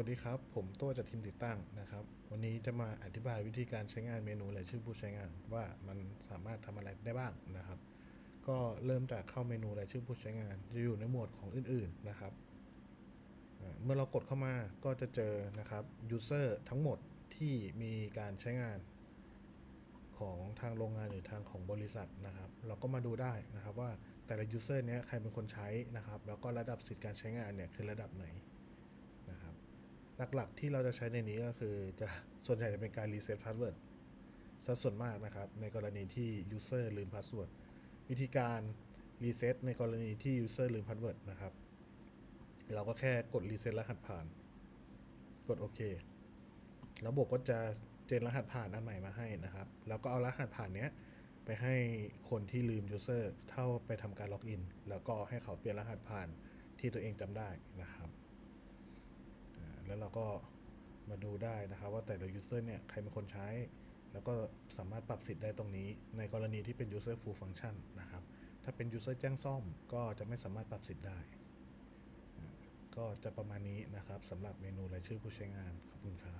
สวัสดีครับ ผมโต้จากทีมติดตั้งนะครับ วันนี้จะมาอธิบายวิธีการใช้งานเมนูรายชื่อผู้ใช้งานว่ามันสามารถทำอะไรได้บ้างนะครับ ก็เริ่มจากเข้าเมนูรายชื่อผู้ใช้งาน จะอยู่ในหมวดของอื่น ๆนะครับ เมื่อเรากดเข้ามาก็จะเจอนะครับ user ทั้งหมดที่มีการใช้งานของทางโรงงานหรือทางของบริษัทนะครับ เราก็มาดูได้นะครับว่าแต่ละ user เนี้ยใครเป็นคนใช้นะครับ แล้วก็ระดับสิทธิการใช้งานเนี่ยคือระดับไหน หลักๆที่เราจะใช้ในนี้ก็คือจะส่วนใหญ่จะเป็นการรีเซ็ตพาสเวิร์ดซะส่วนมากนะครับ ในกรณีที่ user ลืมพาสเวิร์ดวิธีการรีเซ็ตในกรณีที่ user ลืมพาสเวิร์ดนะครับ เราก็แค่กดรีเซ็ตรหัสผ่าน กดโอเคระบบก็จะเจนรหัสผ่านอันใหม่มาให้นะครับ แล้วก็เอารหัสผ่านเนี้ยไปให้คนที่ลืม user เท่าไปทำการล็อกอิน แล้วก็ให้เขาเปลี่ยนรหัสผ่านที่ตัวเองจำได้นะครับ แล้วเราก็มาดูได้นะครับว่าแต่ละ user เนี่ยใครเป็นคนใช้ แล้วก็สามารถปรับสิทธิ์ได้ตรงนี้ ในกรณีที่เป็น user full function นะครับ ถ้าเป็น user แจ้งซ่อม ก็จะไม่สามารถปรับสิทธิ์ได้ ก็จะประมาณนี้นะครับสำหรับเมนูรายชื่อผู้ใช้งานขอบคุณครับ